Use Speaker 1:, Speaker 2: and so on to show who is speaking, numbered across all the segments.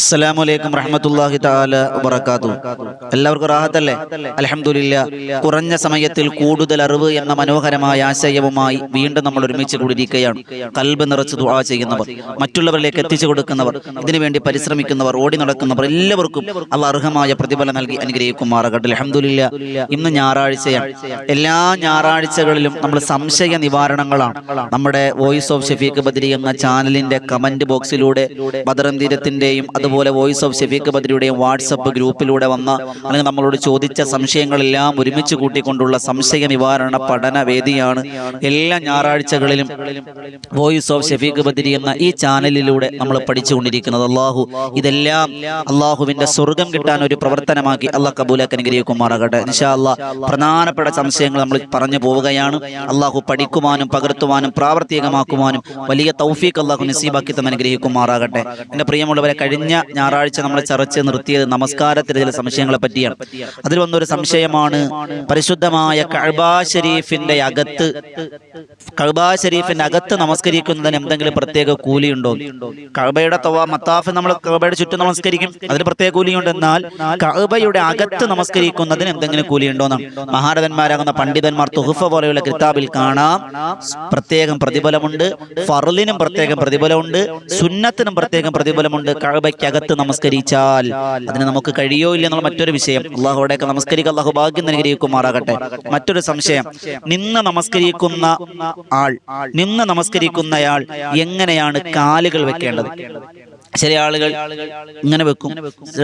Speaker 1: അസ്സലാമലൈക്കും റഹമത്തല്ലാഹി താല വബറകാതുഹു. എല്ലാവർക്കും റാഹത്തല്ലേ? അലഹമുല്ല കുറഞ്ഞ സമയത്തിൽ കൂടുതൽ അറിവ് എന്ന മനോഹരമായ ആശയവുമായി വീണ്ടും നമ്മൾ ഒരുമിച്ച് കൂടിയിരിക്കുകയാണ്. കൽബ് നിറച്ച് ദുആ ചെയ്യുന്നവർ മറ്റുള്ളവരിലേക്ക് എത്തിച്ചു കൊടുക്കുന്നവർ ഇതിനുവേണ്ടി പരിശ്രമിക്കുന്നവർ ഓടി നടക്കുന്നവർ എല്ലാവർക്കും അവ അർഹമായ പ്രതിഫലം നൽകി അനുഗ്രഹിക്കുമാറാകട്ടെ. അലഹമുല്ല ഇന്ന് ഞായറാഴ്ചയാണ്. എല്ലാ ഞായറാഴ്ചകളിലും നമ്മൾ സംശയ നിവാരണങ്ങളാണ്. നമ്മുടെ വോയിസ് ഓഫ് ഷഫീഖ് ബദരി എന്ന ചാനലിന്റെ കമന്റ് ബോക്സിലൂടെ ബദറം തീരത്തിന്റെയും അതുപോലെ വോയിസ് ഓഫ് ഷെഫീഖ് ബദ്രിയുടെയും വാട്സപ്പ് ഗ്രൂപ്പിലൂടെ വന്ന അല്ലെങ്കിൽ നമ്മളോട് ചോദിച്ച സംശയങ്ങളെല്ലാം ഒരുമിച്ച് കൂട്ടിക്കൊണ്ടുള്ള സംശയ നിവാരണ പഠന വേദിയാണ് എല്ലാ ഞായറാഴ്ചകളിലും വോയിസ് ഓഫ് ഷെഫീഖ് ബദ്രി എന്ന ഈ ചാനലിലൂടെ നമ്മൾ പഠിച്ചുകൊണ്ടിരിക്കുന്നത്. അള്ളാഹു ഇതെല്ലാം അള്ളാഹുവിന്റെ സ്വർഗം കിട്ടാൻ ഒരു പ്രവർത്തനമാക്കി അള്ളാഹ് കബൂലാക്ക് അനുഗ്രഹിക്കുമാറാകട്ടെ. ഇൻഷാ അള്ളാഹ് പ്രധാനപ്പെട്ട സംശയങ്ങൾ നമ്മൾ പറഞ്ഞു പോവുകയാണ്. അള്ളാഹു പഠിക്കുവാനും പകർത്തുവാനും പ്രാവർത്തികമാക്കുവാനും വലിയ തൗഫീഖ് അള്ളാഹു നസീബാക്കി തന്നെ അനുഗ്രഹിക്കുമാറാകട്ടെ. എന്റെ പ്രിയമുള്ളവരെ കഴിഞ്ഞ ഞായറാഴ്ച നമ്മൾ ചർച്ച നിർത്തിയത് നമസ്കാരത്തിലെ ചില സംശയങ്ങളെ പറ്റിയാണ് അതിൽ വന്നൊരു സംശയമാണ് പരിശുദ്ധമായ കഴബാ ഷരീഫിന്റെ അകത്ത് കഴബാ ഷരീഫിന്റെ അകത്ത് നമസ്കരിക്കുന്നതിന് എന്തെങ്കിലും പ്രത്യേക കൂലിയുണ്ടോ? കഴബയുടെ തവ മത്താഫ് നമ്മൾ കഴബയുടെ ചുറ്റും നമസ്കരിക്കും. അതിന് പ്രത്യേക കൂലിയുണ്ട്. എന്നാൽ കഴബയുടെ അകത്ത് നമസ്കരിക്കുന്നതിന് എന്തെങ്കിലും കൂലിയുണ്ടോ എന്നാണ് മഹാരഥന്മാരാകുന്ന പണ്ഡിതന്മാർ തുഹുഫ പോലെയുള്ള കിതാബിൽ കാണാം. പ്രത്യേകം പ്രതിഫലമുണ്ട്. ഫർലിനും പ്രത്യേകം പ്രതിഫലമുണ്ട്. സുന്നത്തിനും പ്രത്യേകം പ്രതിഫലമുണ്ട്. കഅബയ്ക്കകത്ത് നമസ്കരിച്ചാൽ അതിന് നമുക്ക് കഴിയോ ഇല്ല എന്നുള്ള മറ്റൊരു വിഷയം. അള്ളാഹുടെയൊക്കെ നമസ്കരിക്കുക അള്ളാഹു ഭാഗ്യം നൽകിയിരിക്കുമാറാകട്ടെ. മറ്റൊരു സംശയം നിന്ന് നമസ്കരിക്കുന്ന ആൾ നിന്ന് നമസ്കരിക്കുന്നയാൾ എങ്ങനെയാണ് കാലുകൾ വെക്കേണ്ടത്? ചില ആളുകൾ ഇങ്ങനെ വെക്കും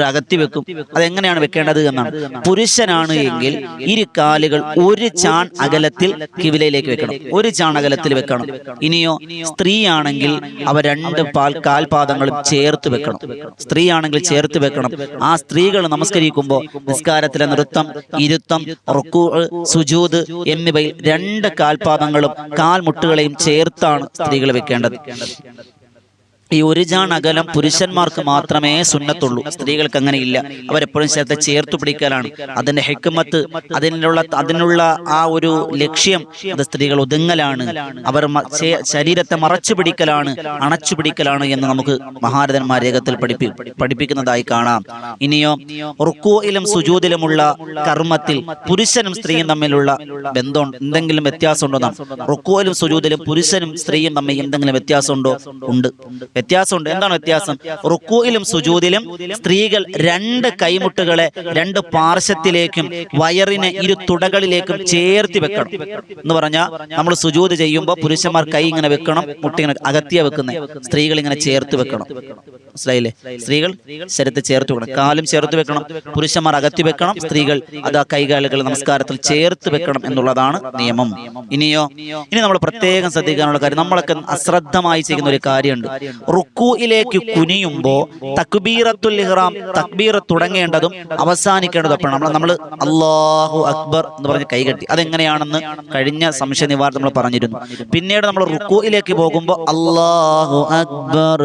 Speaker 1: അകത്തി വെക്കും. അതെങ്ങനെയാണ് വെക്കേണ്ടത് എന്നാണ്. പുരുഷനാണ് എങ്കിൽ ഇരു കാലുകൾ ഒരു ചാൺ അകലത്തിൽ കിവിലയിലേക്ക് വെക്കണം. ഒരു ചാൺ അകലത്തിൽ വെക്കണം. ഇനിയോ സ്ത്രീയാണെങ്കിൽ അവ രണ്ട് പാൽ കാൽപാദങ്ങളും ചേർത്ത് വെക്കണം. സ്ത്രീയാണെങ്കിൽ ചേർത്ത് വെക്കണം. ആ സ്ത്രീകൾ നമസ്കരിക്കുമ്പോൾ നിസ്കാരത്തിലെ നൃത്തം ഇരുത്തം റുക്കൂ സുജൂത് എന്നിവയിൽ രണ്ട് കാൽപാദങ്ങളും കാൽമുട്ടുകളെയും ചേർത്താണ് സ്ത്രീകൾ വെക്കേണ്ടത്. ഈ ഒരു ജാൺ അകലം പുരുഷന്മാർക്ക് മാത്രമേ സുന്നത്തുള്ളൂ. സ്ത്രീകൾക്ക് അങ്ങനെയില്ല. അവരെപ്പോഴും ശ്രദ്ധ ചേർത്തു പിടിക്കലാണ്. അതിന്റെ ഹെക്കുമത്ത് അതിനുള്ള അതിനുള്ള ആ ഒരു ലക്ഷ്യം അത് സ്ത്രീകൾ ഒതുങ്ങലാണ്. അവർ ശരീരത്തെ മറച്ചു പിടിക്കലാണ് അണച്ചു പിടിക്കലാണ് എന്ന് നമുക്ക് മഹാരഥന്മാർ രേഖത്തിൽ പഠിപ്പി പഠിപ്പിക്കുന്നതായി കാണാം. ഇനിയോ റുക്കോയിലും സുജൂതിലുമുള്ള കർമ്മത്തിൽ പുരുഷനും സ്ത്രീയും തമ്മിലുള്ള ബന്ധം എന്തെങ്കിലും വ്യത്യാസമുണ്ടോ നാം? റുക്കോയിലും സുജൂതിലും പുരുഷനും സ്ത്രീയും തമ്മിൽ എന്തെങ്കിലും വ്യത്യാസമുണ്ടോ? ഉണ്ട്. വ്യത്യാസമുണ്ട്. എന്താണ് വ്യത്യാസം? റുക്കൂയിലും സുജൂതിലും സ്ത്രീകൾ രണ്ട് കൈമുട്ടുകളെ രണ്ട് പാർശ്വത്തിലേക്കും വയറിനെ ഇരു തുടകളിലേക്കും ചേർത്തി വെക്കണം എന്ന് പറഞ്ഞാൽ നമ്മൾ സുജൂത് ചെയ്യുമ്പോൾ പുരുഷന്മാർ കൈ ഇങ്ങനെ വെക്കണം മുട്ടിങ്ങനെ അകത്തിയ വെക്കുന്നത് സ്ത്രീകൾ ഇങ്ങനെ ചേർത്ത് വെക്കണം. മനസ്സിലായില്ലേ? സ്ത്രീകൾ ശരത്ത് ചേർത്ത് വെക്കണം കാലും ചേർത്ത് വെക്കണം പുരുഷന്മാർ അകത്തി വെക്കണം സ്ത്രീകൾ അത് ആ കൈകാലുകൾ നമസ്കാരത്തിൽ ചേർത്ത് വെക്കണം എന്നുള്ളതാണ് നിയമം. ഇനിയോ? ഇനി നമ്മൾ പ്രത്യേകം ശ്രദ്ധിക്കാനുള്ള കാര്യം നമ്മളൊക്കെ അശ്രദ്ധമായി ചെയ്യുന്ന ഒരു കാര്യമുണ്ട്. റുക്കുയിലേക്ക് കുനിയുമ്പോ തക്ബീറത്തുൽ ഇഹ്റാം തക്ബീർ തുടങ്ങേണ്ടതും അവസാനിക്കേണ്ടതും നമ്മൾ നമ്മൾ അള്ളാഹു അക്ബർ എന്ന് പറഞ്ഞ് കൈകെട്ടി അതെങ്ങനെയാണെന്ന് കഴിഞ്ഞ സംശയ നിവാരണം നമ്മൾ പറഞ്ഞിരുന്നു. പിന്നീട് നമ്മൾ റുക്കുയിലേക്ക് പോകുമ്പോൾ അള്ളാഹു അക്ബർ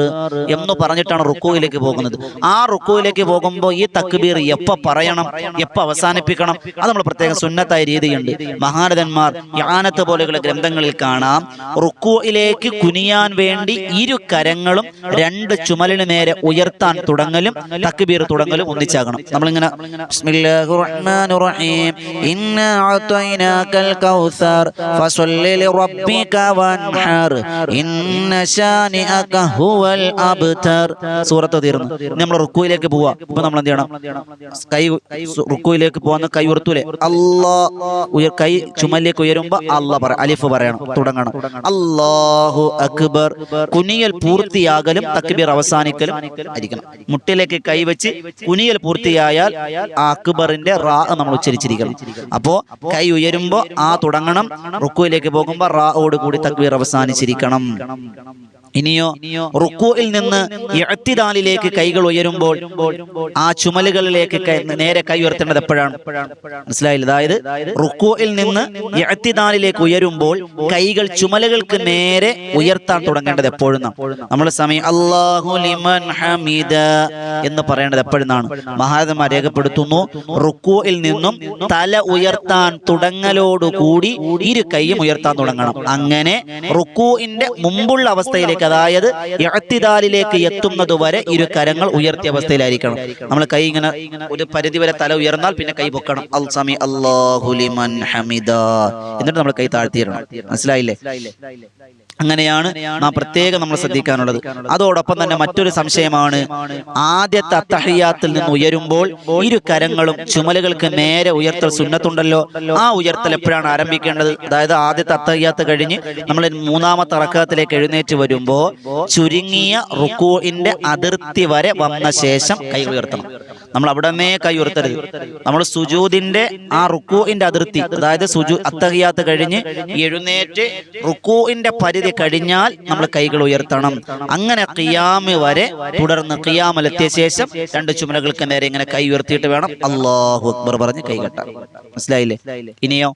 Speaker 1: എന്ന് പറഞ്ഞിട്ടാണ് റുക്കുയിലേക്ക് പോകുന്നത്. ആ റുക്കുയിലേക്ക് പോകുമ്പോൾ ഈ തക്ബീർ എപ്പോൾ പറയണം എപ്പോൾ അവസാനിപ്പിക്കണം? അത് നമ്മൾ പ്രത്യേകം സുന്നത്തായ രീതിയുണ്ട് മഹാനതന്മാർ യാനത്ത് പോലെയുള്ള ഗ്രന്ഥങ്ങളിൽ കാണാം. റുക്കുയിലേക്ക് കുനിയാൻ വേണ്ടി ഇരു കരങ്ങളും രണ്ട് ചുമലിന് നേരെ ഉയർത്താൻ തുടങ്ങലും തക്ബീർ തുടങ്ങലും ഒന്നിച്ചാകണം. നമ്മളിങ്ങനെ സൂറത്ത് തീർന്നു. നമ്മൾ റുക്കുയിലേക്ക് പോവാ. ഇപ്പൊ നമ്മൾ എന്ത് ചെയ്യണം? കൈ റുക്കുയിലേക്ക് പോകുന്ന കൈ ഉയർത്തൂലേ? അല്ലാ. ഉയർ കൈ ചുമലിലേക്ക് ഉയരുമ്പോ അല്ല പറ അലിഫ് പറയണം. തുടങ്ങണം. അല്ലാഹു അക്ബർ. കുനിയൽ പൂർത്തിയാകലും തക്ബീർ അവസാനിക്കലും ആയിരിക്കണം. മുട്ടിലേക്ക് കൈവച്ച് കുനിയൽ പൂർത്തിയായാൽ ആ അക്ബറിന്റെ റാ നമ്മൾ ഉച്ചരിച്ചിരിക്കണം. അപ്പോ കൈ ഉയരുമ്പോ ആ തുടങ്ങണം റുക്കുയിലേക്ക് പോകുമ്പോ റാ കൂടി തക്ബീർ അവസാനിച്ചിരിക്കണം. ഇനിയോ റുക്കുവിൽ നിന്ന് ഇഅ്തിദാലിലേക്ക് കൈകൾ ഉയരുമ്പോൾ ആ ചുമലുകളിലേക്ക് നേരെ കൈ ഉയർത്തേണ്ടത് എപ്പോഴാണ്? മനസ്സിലായില്ല. അതായത് റുക്കുവിൽ നിന്ന് ഇഅ്തിദാലിലേക്ക് ഉയരുമ്പോൾ കൈകൾ ചുമലുകൾക്ക് നേരെ ഉയർത്താൻ തുടങ്ങേണ്ടത് എപ്പോഴും നമ്മൾ സമയം ലിമൻ ഹമീദ എന്ന് പറയേണ്ടത് എപ്പോഴെന്നാണ്? മഹാരഥന്മാർ രേഖപ്പെടുത്തുന്നു റുക്കുവിൽ നിന്നും തല ഉയർത്താൻ തുടങ്ങലോടുകൂടി ഇരു കൈയും ഉയർത്താൻ തുടങ്ങണം. അങ്ങനെ റുക്കുവിന്റെ മുമ്പുള്ള അവസ്ഥയിലേക്ക് അവസ്ഥയിലേക്ക് അതായത് എഴുത്തിദാലിലേക്ക് എത്തുന്നത് വരെ ഇരു കരങ്ങൾ ഉയർത്തിയ അവസ്ഥയിലായിരിക്കണം. നമ്മൾ കൈ ഇങ്ങനെ ഒരു പരിധി വരെ തല ഉയർന്നാൽ പിന്നെ കൈ പൊക്കണം. അൽ സമി അല്ലാഹുലിമൻ ഹമിദ. എന്നിട്ട് നമ്മൾ കൈ താഴ്ത്തിയിടണം. മനസ്സിലായില്ലേ? അങ്ങനെയാണ് നാം പ്രത്യേകം നമ്മൾ ശ്രദ്ധിക്കാനുള്ളത്. അതോടൊപ്പം തന്നെ മറ്റൊരു സംശയമാണ്. ആദ്യത്തെ അത്തഹയ്യാത്തിൽ നിന്ന് ഉയരുമ്പോൾ ഇരു കരങ്ങളും ചുമലുകൾക്ക് നേരെ ഉയർത്തൽ സുന്നത്തുണ്ടല്ലോ. ആ ഉയർത്തൽ എപ്പോഴാണ് ആരംഭിക്കേണ്ടത്? അതായത് ആദ്യത്തെ അത്തഹയ്യാത്ത് കഴിഞ്ഞ് നമ്മൾ മൂന്നാമത്തെ അറക്കത്തിലേക്ക് എഴുന്നേറ്റ് വരുമ്പോൾ ചുരുങ്ങിയ റുക്കൂഇന്റെ അതിർത്തി വരെ വന്ന ശേഷം കൈ ഉയർത്തണം. നമ്മൾ അവിടെ കൈ ഉയർത്തരുത്. നമ്മൾ സുജൂദിന്റെ ആ റുക്കൂഇന്റെ അതിർത്തി അതായത് സുജു അത്തഹിയാത്ത് കഴിഞ്ഞ് എഴുന്നേറ്റ് റുക്കൂഇന്റെ പരിധി കഴിഞ്ഞാൽ നമ്മൾ കൈകൾ ഉയർത്തണം. അങ്ങനെ ഖിയാമ് വരെ തുടർന്ന് കിയാമലെത്തിയ ശേഷം രണ്ട് ചുമലകൾക്ക് നേരെ ഇങ്ങനെ കൈ ഉയർത്തിയിട്ട് വേണം. അള്ളാഹു അക്ബർ പറഞ്ഞ് കൈ കെട്ടാൻ. മനസ്സിലായില്ലേ? ഇനിയോ?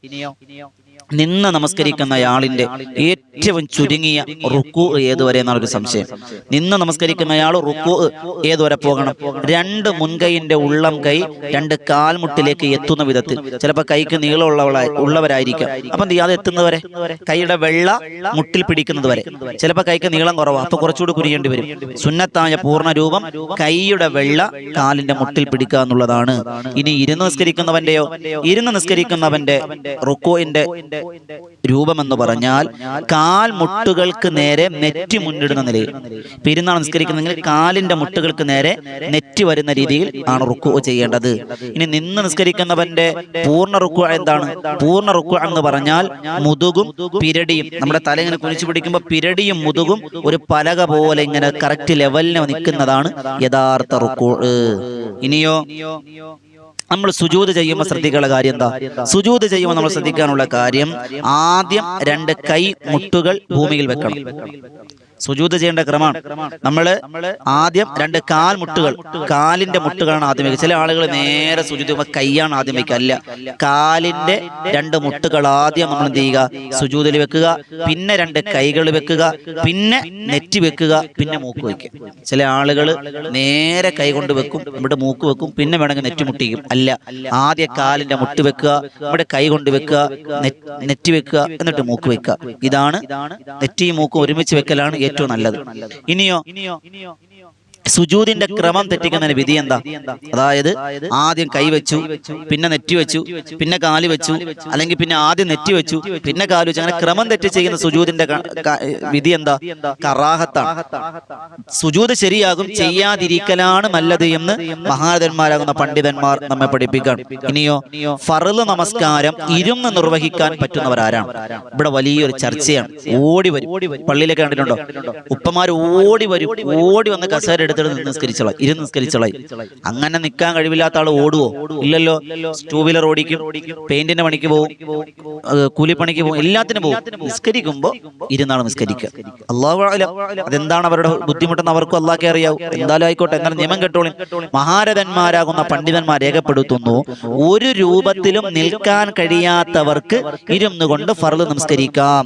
Speaker 1: നിന്ന് നമസ്കരിക്കുന്നയാളിന്റെ ഏറ്റവും ചുരുങ്ങിയ റുക്കു ഏതുവരെ എന്നാണ് ഒരു സംശയം. നിന്ന് നമസ്കരിക്കുന്നയാൾ റുക്കു ഏതുവരെ പോകണം? രണ്ട് മുൻകൈയിന്റെ ഉള്ളം കൈ രണ്ട് കാൽമുട്ടിലേക്ക് എത്തുന്ന വിധത്തിൽ. ചിലപ്പോൾ കൈക്ക് നീളമുള്ളവള ഉള്ളവരായിരിക്കാം. അപ്പം എന്ത് ചെയ്യാതെ എത്തുന്നവരെ കൈയുടെ വെള്ള മുട്ടിൽ പിടിക്കുന്നത് വരെ ചിലപ്പോൾ കൈക്ക് നീളം കുറവാ. അപ്പൊ കുറച്ചുകൂടി കുരിയേണ്ടി വരും. സുന്നത്തായ പൂർണ രൂപം കൈയുടെ വെള്ള കാലിന്റെ മുട്ടിൽ പിടിക്കുക എന്നുള്ളതാണ് ഇനി ഇരുന്ന് നിസ്കരിക്കുന്നവന്റെയോ ഇരുന്ന് നിസ്കരിക്കുന്നവന്റെ റുക്കോയിന്റെ രൂപമെന്ന് പറഞ്ഞാൽ കാൽ മുട്ടുകൾക്ക് നേരെ നെറ്റി മുന്നിടുന്ന നിലയിൽ. പെരുന്നാൾ നിസ്കരിക്കുന്നെങ്കിൽ കാലിന്റെ മുട്ടുകൾക്ക് നേരെ നെറ്റി വരുന്ന രീതിയിൽ ആണ് റുക്കു ചെയ്യേണ്ടത്. ഇനി നിന്ന് നിസ്കരിക്കുന്നവന്റെ പൂർണ റുക്കു എന്താണ്? പൂർണ റുക്കു എന്ന് പറഞ്ഞാൽ മുതുകും പിരടിയും. നമ്മുടെ തല ഇങ്ങനെ കുനിച്ചു പിടിക്കുമ്പോൾ പിരടിയും മുതുകും ഒരു പലക പോലെ ഇങ്ങനെ കറക്റ്റ് ലെവലിന് നിൽക്കുന്നതാണ് യഥാർത്ഥ റുക്കു. ഇനിയോ നമ്മൾ സുജൂത് ചെയ്യുമ്പോൾ ശ്രദ്ധിക്കാനുള്ള കാര്യം എന്താ? സുജൂത് ചെയ്യുമ്പോൾ നമ്മൾ ശ്രദ്ധിക്കാനുള്ള കാര്യം ആദ്യം രണ്ട് കൈ മുട്ടുകൾ ഭൂമിയിൽ വെക്കണം. സുജൂത് ചെയ്യേണ്ട ക്രമമാണ് നമ്മൾ ആദ്യം രണ്ട് കാൽ മുട്ടുകൾ. കാലിന്റെ മുട്ടുകളാണ് ആദ്യം വയ്ക്കുക ചില ആളുകൾ നേരെ സുജൂത് കൈയാണ് ആദ്യം വയ്ക്കുക അല്ല കാലിന്റെ രണ്ട് മുട്ടുകൾ ആദ്യം നമ്മൾ എന്ത് ചെയ്യുക? സുജൂതിൽ വെക്കുക. പിന്നെ രണ്ട് കൈകൾ വെക്കുക. പിന്നെ നെറ്റി വെക്കുക. പിന്നെ മൂക്ക് വയ്ക്കുക. ചില ആളുകൾ നേരെ കൈ കൊണ്ട് വെക്കും. ഇവിടെ മൂക്ക് വെക്കും. പിന്നെ വേണമെങ്കിൽ നെറ്റി മുട്ടിക്കും അല്ല ആദ്യ കാലിന്റെ മുട്ട് വെക്കുക. ഇവിടെ കൈ കൊണ്ട് വെക്കുക. നെറ്റി വെക്കുക. എന്നിട്ട് മൂക്ക് വെക്കുക ഇതാണ് നെറ്റിയും മൂക്കും ഒരുമിച്ച് വെക്കലാണ് ഏറ്റവും നല്ലത്. ഇനിയോ? സുജൂദിന്റെ ക്രമം തെറ്റിക്കുന്നതിന് വിധി എന്താ? അതായത് ആദ്യം കൈവച്ചു പിന്നെ നെറ്റി വെച്ചു പിന്നെ കാൽ വെച്ചു അല്ലെങ്കിൽ പിന്നെ ആദ്യം നെറ്റി വെച്ചു പിന്നെ കാൽ വെച്ചു. അങ്ങനെ ക്രമം തെറ്റി ചെയ്യുന്ന ക- വിധി എന്താ? കറാഹത്താണ്. സുജൂത് ശരിയാകും ചെയ്യാതിരിക്കലാണ് നല്ലത് എന്ന് മഹാരഥന്മാരാകുന്ന പണ്ഡിതന്മാർ നമ്മെ പഠിപ്പിക്കണം ഇനിയോ ഫറൽ നമസ്കാരം ഇരുന്ന് നിർവഹിക്കാൻ പറ്റുന്നവരാരാണ്. ഇവിടെ വലിയൊരു ചർച്ചയാണ്. ഓടി വരും. പള്ളിയിലേക്ക് കണ്ടിട്ടുണ്ടോ? ഉപ്പമാർ ഓടി വരും. ഓടി വന്ന് കസേര എടുത്തിട്ട് നിന്ന് നിസ്കരിച്ചോളാം. ഇരുന്ന് നിസ്കരിച്ചോളായി അങ്ങനെ നിൽക്കാൻ കഴിവില്ലാത്ത ആൾ ഓടുവോ? ഇല്ലല്ലോ. ടൂ വീലർ ഓടിക്കും പെയിന്റിന്റെ പണിക്ക് പോകും കൂലിപ്പണിക്ക് പോകും എല്ലാത്തിനും പോകും നിസ്കരിക്കുമ്പോ ഇരുന്നാണ് നിസ്കരിക്കുക. അള്ളാഹു അതെന്താണ് അവരുടെ ബുദ്ധിമുട്ടെന്ന് അവർക്കും അള്ളാഹ്ക്കെ അറിയാവും. എന്തായാലും ആയിക്കോട്ടെ എന്നാൽ നിയമം കെട്ടോളി മഹാരഥന്മാരാകുന്ന പണ്ഡിതന്മാർ രേഖപ്പെടുത്തുന്നു ഒരു രൂപത്തിലും നിൽക്കാൻ കഴിയാത്തവർക്ക് ഇരുന്നുകൊണ്ട് ഫർൾ നമസ്കരിക്കാം.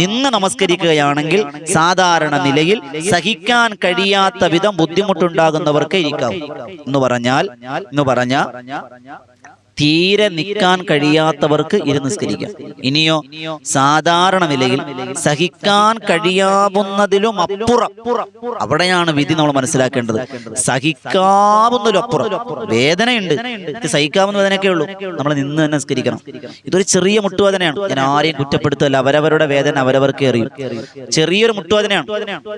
Speaker 1: നിന്ന് നമസ്കരിക്കുകയാണെങ്കിൽ സാധാരണ നിലയിൽ സഹിക്കാൻ കഴിയാത്ത വിധം ബുദ്ധിമുട്ടുണ്ടാകുന്നവർക്ക് ഇരിക്കാം എന്ന് പറഞ്ഞാൽ എന്ന് പറഞ്ഞ തീരെ നിൽക്കാൻ കഴിയാത്തവർക്ക് ഇത് നിസ്കരിക്കാം. ഇനിയോ സാധാരണ നിലയിൽ സഹിക്കാൻ കഴിയാവുന്നതിലും അപ്പുറം. അവിടെയാണ് വിധി നമ്മൾ മനസ്സിലാക്കേണ്ടത്. സഹിക്കാവുന്നതിലും അപ്പുറം വേദനയുണ്ട് സഹിക്കാവുന്ന വേദനയൊക്കെ ഉള്ളൂ. നമ്മൾ നിന്ന് തന്നെ നിസ്കരിക്കണം. ഇതൊരു ചെറിയ മുട്ടുവേദനയാണ്. ഞാൻ ആരെയും കുറ്റപ്പെടുത്തല്ല. അവരവരുടെ വേദന അവരവർക്ക് അറിയും. ചെറിയൊരു മുട്ടുവേദനയാണ്.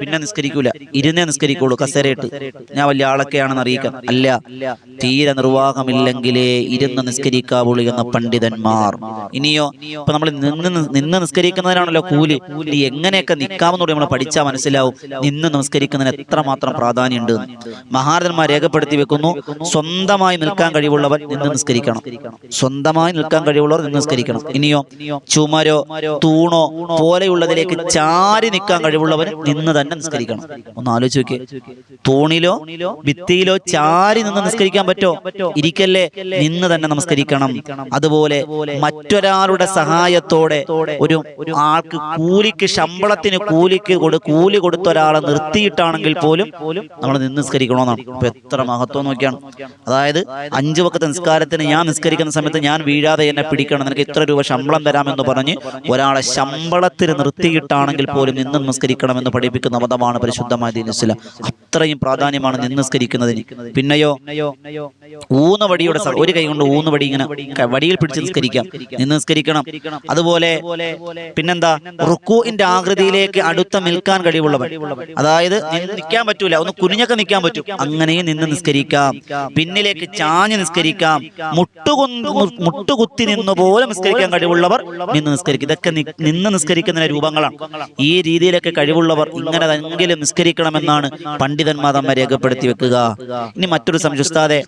Speaker 1: പിന്നെ നിസ്കരിക്കൂല. ഇരുന്നേ നിസ്കരിക്കുള്ളൂ. കസേരയിട്ട്. ഞാൻ വലിയ ആളൊക്കെയാണെന്ന് അറിയിക്കാം. അല്ല തീരെ നിർവാഹമില്ലെങ്കിലേ ഇരുന്ന് നിസ്കരിക്കാവുള്ളൂ എന്ന പണ്ഡിതന്മാർ. ഇനിയോ ഇപ്പൊ നമ്മൾ നിന്ന് നിന്ന് നിസ്കരിക്കുന്നതിനാണല്ലോ കൂലി. കൂലി. എങ്ങനെയൊക്കെ നിൽക്കാമെന്നൂടെ നമ്മൾ പഠിച്ചാൽ മനസ്സിലാവും. നിന്ന് നമസ്കരിക്കുന്നതിന് എത്രമാത്രം പ്രാധാന്യമുണ്ട്. മഹാരഥന്മാർ രേഖപ്പെടുത്തി വെക്കുന്നു. സ്വന്തമായി നിൽക്കാൻ കഴിവുള്ളവർ നിന്ന് നിസ്കരിക്കണം. സ്വന്തമായി നിൽക്കാൻ കഴിവുള്ളവർ നിന്ന് നിസ്കരിക്കണം. ഇനിയോ ചുമരോ തൂണോ പോലെയുള്ളതിലേക്ക് ചാരി നിൽക്കാൻ കഴിവുള്ളവർ നിന്ന് തന്നെ നിസ്കരിക്കണം. ഒന്ന് ആലോചിച്ച് നോക്കിയേ. തൂണിലോ ഭിത്തിയിലോ ചാരി നിന്ന് നിസ്കരിക്കാൻ പറ്റോ? ഇരിക്കല്ലേ? നിന്ന് തന്നെ നമസ്കരിക്കണം. അതുപോലെ മറ്റൊരാളുടെ സഹായത്തോടെ ഒരു ആൾക്ക് കൂലിക്ക് ശമ്പളത്തിന് കൂലിക്ക് കൂലി കൊടുത്ത ഒരാളെ നിർത്തിയിട്ടാണെങ്കിൽ പോലും നമ്മൾ നിസ്കരിക്കണമെന്നാണ്. ഇപ്പൊ എത്ര മഹത്വം നോക്കിയാണ്. അതായത് അഞ്ചു വക്കത്തെ നിസ്കാരത്തിന് ഞാൻ നിസ്കരിക്കുന്ന സമയത്ത് ഞാൻ വീഴാതെ എന്നെ പിടിക്കണം. നിനക്ക് ഇത്ര രൂപ ശമ്പളം തരാമെന്ന് പറഞ്ഞ് ഒരാളെ ശമ്പളത്തിന് നിർത്തിയിട്ടാണെങ്കിൽ പോലും നിന്ന് നിസ്കരിക്കണമെന്ന് പഠിപ്പിക്കുന്ന മതമാണ് പരിശുദ്ധമായ ദിനസില അത്രയും പ്രാധാന്യമാണ് നിസ്കരിക്കുന്നതിന് പിന്നെയോ? ഊന്നുവടിയുടെ ഒരു കൈ കൊണ്ട് ഊന്നുവടി ഇങ്ങനെ വടിയിൽ പിടിച്ച് നിസ്കരിക്കാം. നിന്ന് നിസ്കരിക്കണം. അതുപോലെ പിന്നെന്താ? റുക്കുവിന്റെ ആകൃതിയിലേക്ക് അടുത്ത നിൽക്കാൻ കഴിവുള്ളവൻ. അതായത് നിൽക്കാൻ പറ്റൂല. ഒന്ന് കുനിഞ്ഞൊക്കെ നിൽക്കാൻ പറ്റും. അങ്ങനെയും നിന്ന് നിസ്കരിക്കാം. പിന്നിലേക്ക് ചാഞ്ഞ് നിസ്കരിക്കാം. മുട്ടുകൊന്നു മുട്ടുകുത്തി നിന്ന് പോലെ നിസ്കരിക്കാൻ കഴിവുള്ളവർ നിന്ന് നിസ്കരിക്കും. ഇതൊക്കെ നിന്ന് നിസ്കരിക്കുന്ന രൂപങ്ങളാണ്. ഈ രീതിയിലൊക്കെ കഴിവുള്ളവർ ഇങ്ങനെ എങ്കിലും നിസ്കരിക്കണമെന്നാണ് പണ്ഡിതന്മാർ രേഖപ്പെടുത്തി വെക്കുക. ഇനി മറ്റൊരു സംശുസ്താതെ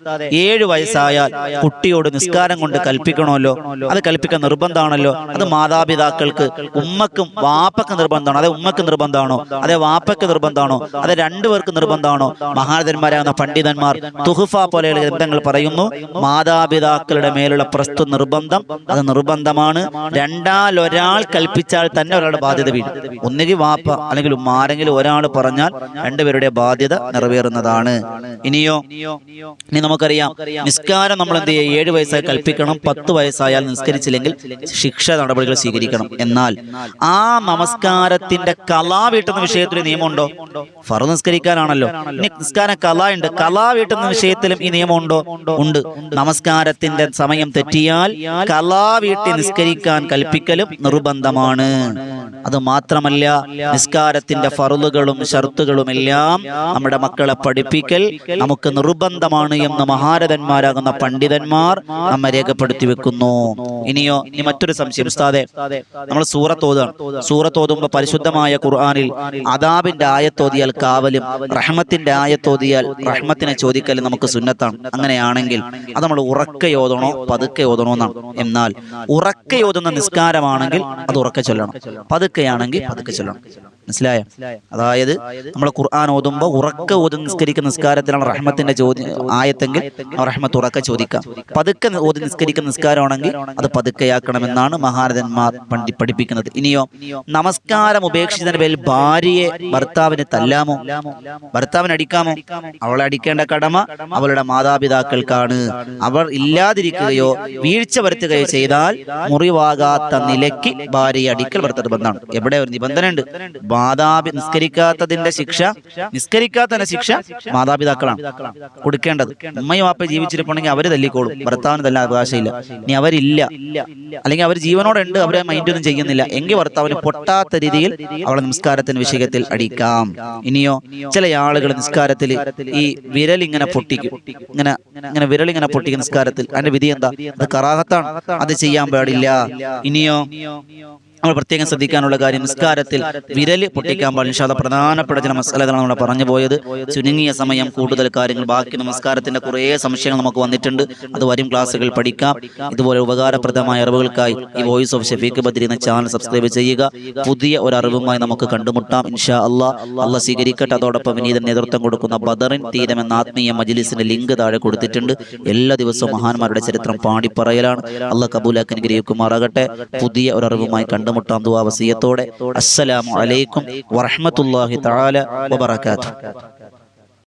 Speaker 1: ഏഴു വയസ്സായാൽ കുട്ടിയോട് നിസ്കാരം കൊണ്ട് കൽപ്പിക്കണമല്ലോ. അത് കൽപ്പിക്കാൻ നിർബന്ധമാണല്ലോ. അത് മാതാപിതാക്കൾക്ക് ഉമ്മക്കും വാപ്പക്ക് നിർബന്ധമാണോ? അതെ ഉമ്മക്ക് നിർബന്ധമാണോ? അതെ വാപ്പക്ക് നിർബന്ധമാണോ? അതെ രണ്ടുപേർക്ക് നിർബന്ധമാണോ? മഹാരഥന്മാരാകുന്ന പണ്ഡിതന്മാർ തുഹുഫ പോലെയുള്ള ഗ്രന്ഥങ്ങൾ പറയുന്നു മാതാപിതാക്കളുടെ മേലുള്ള പ്രസ്തു നിർബന്ധം അത് നിർബന്ധമാണ്. രണ്ടാൽ ഒരാൾ കൽപ്പിച്ചാൽ തന്നെ ഒരാളുടെ ബാധ്യത വീഴും. ഒന്നുകിൽ വാപ്പ അല്ലെങ്കിൽ ഉമ്മ ആരെങ്കിലും ഒരാൾ പറഞ്ഞാൽ രണ്ടുപേരുടെ ബാധ്യത നിറവേറുന്നതാണ്. ഇനിയോ ഇനി നമുക്കറിയാം നിസ്കാരം നമ്മൾ എന്ത് ചെയ്യുക ഏഴ് വയസ്സായി കൽപ്പിക്കണം പത്ത് വയസ്സായാൽ നിസ്കരിച്ചില്ലെങ്കിൽ ശിക്ഷ നടപടികൾ സ്വീകരിക്കണം. എന്നാൽ ആ നമസ്കാരത്തിന്റെ കലാ വീട്ടുന്ന വിഷയത്തിൽ നിയമമുണ്ടോ? ഫറു നിസ്കരിക്കാനാണല്ലോ. ഇനി നിസ്കാരം കല ഉണ്ട്. കലാ വീട്ടുന്ന വിഷയത്തിലും ഈ നിയമമുണ്ടോ? ഉണ്ട്. നമസ്കാരത്തിന്റെ സമയം തെറ്റിയാൽ കലാ വീട്ടി നിസ്കരിക്കാൻ കൽപ്പിക്കലും നിർബന്ധമാണ്. അത് മാത്രമല്ല നിസ്കാരത്തിന്റെ ഫറുലുകളും ഷർത്തുകളും എല്ലാം നമ്മുടെ മക്കളെ പഠിപ്പിക്കൽ നമുക്ക് നിർബന്ധമാണ് എന്ന് മഹാരഥന്മാരാകുന്ന പണ്ഡിതന്മാർ നമ്മെ രേഖപ്പെടുത്തി വെക്കുന്നു. ഇനിയോ ഇനി മറ്റൊരു സംശയം. ഉസ്താദെ നമ്മൾ സൂറത്ത് സൂറത്തോതുമ്പോ പരിശുദ്ധമായ ഖുർആാനിൽ അദാബിന്റെ ആയത്തോതിയാൽ കാവലും റഹ്മത്തിന്റെ ആയത്തോതിയാൽ റഹ്മത്തിനെ ചോദിക്കലും നമുക്ക് സുന്നത്താണ്. അങ്ങനെയാണെങ്കിൽ അത് നമ്മൾ ഉറക്കെ ഓതണോ പതുക്കെ ഓതണോ എന്നാണ്. എന്നാൽ ഉറക്കെ ഓതുന്ന നിസ്കാരമാണെങ്കിൽ അത് ഉറക്കെ ചൊല്ലണം. പതുക്കെയാണെങ്കിൽ പതുക്കെ ചൊല്ലണം. മനസ്സിലായ? അതായത് നമ്മൾ ഖുർആൻ ഓതുമ്പോൾ ഉറക്ക ഓതു നിസ്കരിക്കുന്ന നിസ്കാരത്തിലാണ് റഹ്മത്തിന്റെ ചോദ്യം ആയത്തെങ്കിൽ റഹ്മത്ത് ഉറക്ക ചോദിക്കാം. പതുക്കെ ഓതി നിസ്കരിക്കുന്ന നിസ്കാരമാണെങ്കിൽ അത് പതുക്കെയാക്കണമെന്നാണ് മഹാരഥന്മാർ പണ്ടി പഠിപ്പിക്കുന്നത്. ഇനിയോ നമസ്കാരം ഉപേക്ഷിച്ചതിന്റെ പേരിൽ ഭാര്യയെ ഭർത്താവിന് തല്ലാമോ? ഭർത്താവിന് അടിക്കാമോ? അവളെ അടിക്കേണ്ട കടമ അവളുടെ മാതാപിതാക്കൾക്കാണ്. അവർ ഇല്ലാതിരിക്കുകയോ വീഴ്ച വരുത്തുകയോ ചെയ്താൽ മുറിവാകാത്ത നിലയ്ക്ക് ഭാര്യയെ അടിക്കൽ ഭർത്താവ് ബന്ധമാണ് എവിടെ ഒരു നിബന്ധന ഉണ്ട് മാതാപി നിസ്കരിക്കാത്തതിന്റെ ശിക്ഷ നിസ്കരിക്കാത്തതിന്റെ ശിക്ഷ മാതാപിതാക്കളാണ് കൊടുക്കേണ്ടത്. ഉമ്മയും വാപ്പ ജീവിച്ചിരിപ്പുണ്ടെങ്കിൽ അവർ തല്ലിക്കോളും. ഭർത്താവിന് തല്ല അവകാശമില്ല. ഇനി അവരില്ല. അല്ലെങ്കിൽ അവർ ജീവനോടെ ഉണ്ട് അവരെ മൈൻഡ് ഒന്നും ചെയ്യുന്നില്ല. എങ്കിൽ ഭർത്താവിന് പൊട്ടാത്ത രീതിയിൽ അവളെ നിസ്കാരത്തിന് വിഷയത്തിൽ അടിക്കാം. ഇനിയോ ചില ആളുകൾ നിസ്കാരത്തിൽ ഈ വിരൽ ഇങ്ങനെ പൊട്ടിക്കും. ഇങ്ങനെ ഇങ്ങനെ വിരൽ ഇങ്ങനെ പൊട്ടിക്കും നിസ്കാരത്തിൽ. അതിന്റെ വിധി എന്താ? അത് കറാഹത്താണ്. അത് ചെയ്യാൻ പാടില്ല. ഇനിയോ? നമ്മൾ പ്രത്യേകം ശ്രദ്ധിക്കാനുള്ള കാര്യം നിസ്കാരത്തിൽ വിരൽ പൊട്ടിക്കാൻ പാടില്ല. ഇൻഷാ അല്ലാ പ്രധാനപ്പെട്ട ചില മസാലകളാണ് നമ്മൾ പറഞ്ഞു പോയത്. ചുരുങ്ങിയ സമയം കൂടുതൽ കാര്യങ്ങൾ ബാക്കി നമസ്കാരത്തിന്റെ കുറേ സംശയങ്ങൾ നമുക്ക് വന്നിട്ടുണ്ട്. അത് വരും ക്ലാസ്സുകൾ പഠിക്കാം. ഇതുപോലെ ഉപകാരപ്രദമായ അറിവുകൾക്കായി ഈ വോയിസ് ഓഫ് ഷെഫീഖ് ബദ്രി എന്ന ചാനൽ സബ്സ്ക്രൈബ് ചെയ്യുക. പുതിയ ഒരു അറിവുമായി നമുക്ക് കണ്ടുമുട്ടാം. ഇൻഷാ അല്ലാ അല്ല സ്വീകരിക്കട്ടെ. അതോടൊപ്പം വിനീതൻ നേതൃത്വം കൊടുക്കുന്ന ബദറിൻ തീരം എന്ന ആത്മീയ മജിലിസിന്റെ ലിങ്ക് താഴെ കൊടുത്തിട്ടുണ്ട്. എല്ലാ ദിവസവും മഹാന്മാരുടെ ചരിത്രം പാടിപ്പറയലാണ്. അല്ല കബൂലാക്കൻ ഗ്രഹിക്കുമാറാകട്ടെ പുതിയ ഒരു അറിവുമായി കണ്ടുമുട്ടാം. ദുവാ വസിയത്തോടെ. അസ്സലാമു അലൈക്കും വറഹ്മത്തുള്ളാഹി തആല വബറകാതുഹു.